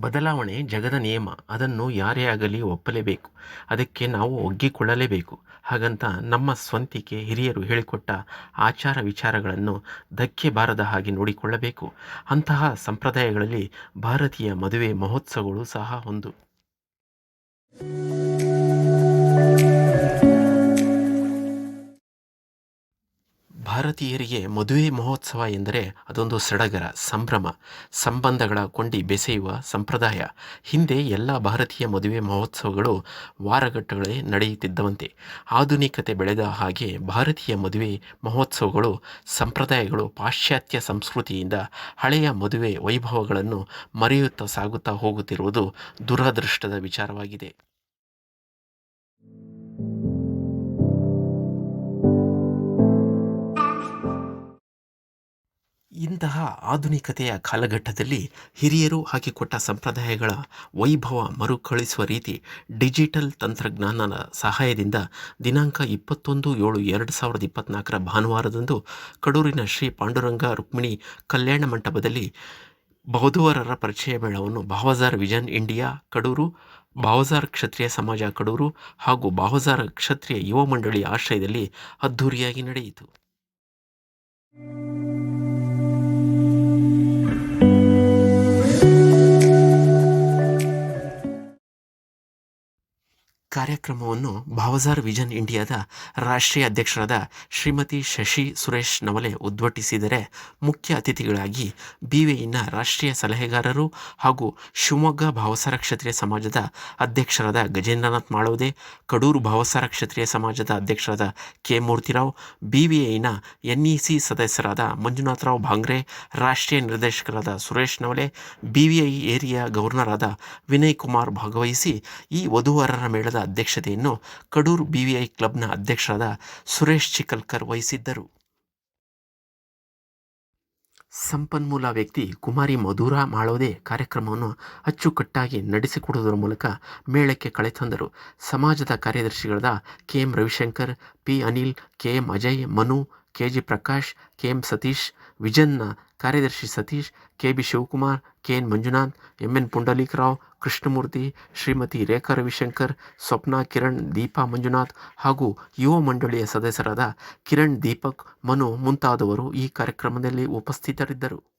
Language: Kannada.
ಬದಲಾವಣೆ ಜಗದ ನಿಯಮ. ಅದನ್ನು ಯಾರೇ ಆಗಲಿ ಒಪ್ಪಲೇಬೇಕು. ಅದಕ್ಕೆ ನಾವು ಒಗ್ಗಿಕೊಳ್ಳಲೇಬೇಕು. ಹಾಗಂತ ನಮ್ಮ ಸ್ವಂತಿಕೆ ಹಿರಿಯರು ಹೇಳಿಕೊಟ್ಟ ಆಚಾರ ವಿಚಾರಗಳನ್ನು ಧಕ್ಕೆ ಬಾರದ ಹಾಗೆ ನೋಡಿಕೊಳ್ಳಬೇಕು. ಅಂತಹ ಸಂಪ್ರದಾಯಗಳಲ್ಲಿ ಭಾರತೀಯ ಮದುವೆ ಮಹೋತ್ಸವಗಳು ಸಹ ಒಂದು. ಭಾರತೀಯರಿಗೆ ಮದುವೆ ಮಹೋತ್ಸವ ಎಂದರೆ ಅದೊಂದು ಸಡಗರ, ಸಂಭ್ರಮ, ಸಂಬಂಧಗಳ ಕೊಂಡಿ ಬೆಸೆಯುವ ಸಂಪ್ರದಾಯ. ಹಿಂದೆ ಎಲ್ಲ ಭಾರತೀಯ ಮದುವೆ ಮಹೋತ್ಸವಗಳು ವಾರಗಟ್ಟಗಳೇ ನಡೆಯುತ್ತಿದ್ದವಂತೆ. ಆಧುನಿಕತೆ ಬೆಳೆದ ಹಾಗೆ ಭಾರತೀಯ ಮದುವೆ ಮಹೋತ್ಸವಗಳು ಸಂಪ್ರದಾಯಗಳು ಪಾಶ್ಚಾತ್ಯ ಸಂಸ್ಕೃತಿಯಿಂದ ಹಳೆಯ ಮದುವೆ ವೈಭವಗಳನ್ನು ಮರೆಯುತ್ತಾ ಸಾಗುತ್ತಾ ಹೋಗುತ್ತಿರುವುದು ದುರದೃಷ್ಟದ ವಿಚಾರವಾಗಿದೆ. ಇಂತಹ ಆಧುನಿಕತೆಯ ಕಾಲಘಟ್ಟದಲ್ಲಿ ಹಿರಿಯರು ಹಾಕಿಕೊಟ್ಟ ಸಂಪ್ರದಾಯಗಳ ವೈಭವ ಮರುಕಳಿಸುವ ರೀತಿ ಡಿಜಿಟಲ್ ತಂತ್ರಜ್ಞಾನದ ಸಹಾಯದಿಂದ ದಿನಾಂಕ ಇಪ್ಪತ್ತೊಂದು ಏಳು ಎರಡು ಸಾವಿರದ ಇಪ್ಪತ್ತ್ನಾಲ್ಕರ ಭಾನುವಾರದಂದು ಕಡೂರಿನ ಶ್ರೀ ಪಾಂಡುರಂಗ ರುಕ್ಮಿಣಿ ಕಲ್ಯಾಣ ಮಂಟಪದಲ್ಲಿ ಬೌದ್ಧವರರ ಪರಿಚಯ ಮೇಳವನ್ನು ಭಾವಜಾರ್ ವಿಜನ್ ಇಂಡಿಯಾ ಕಡೂರು, ಭಾವಜಾರ್ ಕ್ಷತ್ರಿಯ ಸಮಾಜ ಕಡೂರು ಹಾಗೂ ಭಾವಜಾರ್ ಕ್ಷತ್ರಿಯ ಯುವ ಮಂಡಳಿ ಆಶ್ರಯದಲ್ಲಿ ಅದ್ಧೂರಿಯಾಗಿ ನಡೆಯಿತು. ಕಾರ್ಯಕ್ರಮವನ್ನು ಭಾವಜಾರ್ ವಿಜನ್ ಇಂಡಿಯಾದ ರಾಷ್ಟ್ರೀಯ ಅಧ್ಯಕ್ಷರಾದ ಶ್ರೀಮತಿ ಶಶಿ ಸುರೇಶ್ ನವಲೆ ಉದ್ಘಾಟಿಸಿದರೆ ಮುಖ್ಯ ಅತಿಥಿಗಳಾಗಿ ಬಿವಿಇನ ರಾಷ್ಟ್ರೀಯ ಸಲಹೆಗಾರರು ಹಾಗೂ ಶಿವಮೊಗ್ಗ ಭಾವಸಾರ ಕ್ಷತ್ರಿಯ ಸಮಾಜದ ಅಧ್ಯಕ್ಷರಾದ ಗಜೇಂದ್ರನಾಥ್ ಮಾಳವದೆ ಕಡೂರು ಭಾವಸಾರ ಕ್ಷತ್ರಿಯ ಸಮಾಜದ ಅಧ್ಯಕ್ಷರಾದ ಕೆ ಮೂರ್ತಿರಾವ್ ಬಿವಿಐನ ಎನ್ಇಸಿ ಸದಸ್ಯರಾದ ಮಂಜುನಾಥರಾವ್ ಭಾಂಗ್ರೆ, ರಾಷ್ಟ್ರೀಯ ನಿರ್ದೇಶಕರಾದ Suresh Navale BVI area governor ಆದ ವಿನಯ್ ಕುಮಾರ್ ಭಾಗವಹಿಸಿ ಈ ವಧುವರರ ಮೇಳದ ಅಧ್ಯಕ್ಷತೆಯನ್ನು ಕಡೂರು ಬಿವಿಐ ಕ್ಲಬ್ನ ಅಧ್ಯಕ್ಷರಾದ ಸುರೇಶ್ ಚಿಕಲ್ಕರ್ ವಹಿಸಿದ್ದರು. ಸಂಪನ್ಮೂಲ ವ್ಯಕ್ತಿ ಕುಮಾರಿ ಮಧುರಾ ಮಾಳೋದೆ ಕಾರ್ಯಕ್ರಮವನ್ನು ಅಚ್ಚುಕಟ್ಟಾಗಿ ನಡೆಸಿಕೊಡುವುದರ ಮೂಲಕ ಮೇಳಕ್ಕೆ ಕಳೆ ತಂದರು. ಸಮಾಜದ ಕಾರ್ಯದರ್ಶಿಗಳಾದ K M Ravishankar, P Anil K M Ajay, Manu K G Prakash K M Satish, ವಿಜನ್ನ ಕಾರ್ಯದರ್ಶಿ Satish K B Shivakumar K N Manjunath, M N Pundalikrao Krishnamurthy, Shrimati Rekha Ravishankar, Swapna Kiran, Deepa Manjunath ಹಾಗೂ ಯುವ ಮಂಡಳಿಯ ಸದಸ್ಯರಾದ ಕಿರಣ್ ದೀಪಕ್, ಮನು ಮುಂತಾದವರು ಈ ಕಾರ್ಯಕ್ರಮದಲ್ಲಿ ಉಪಸ್ಥಿತರಿದ್ದರು.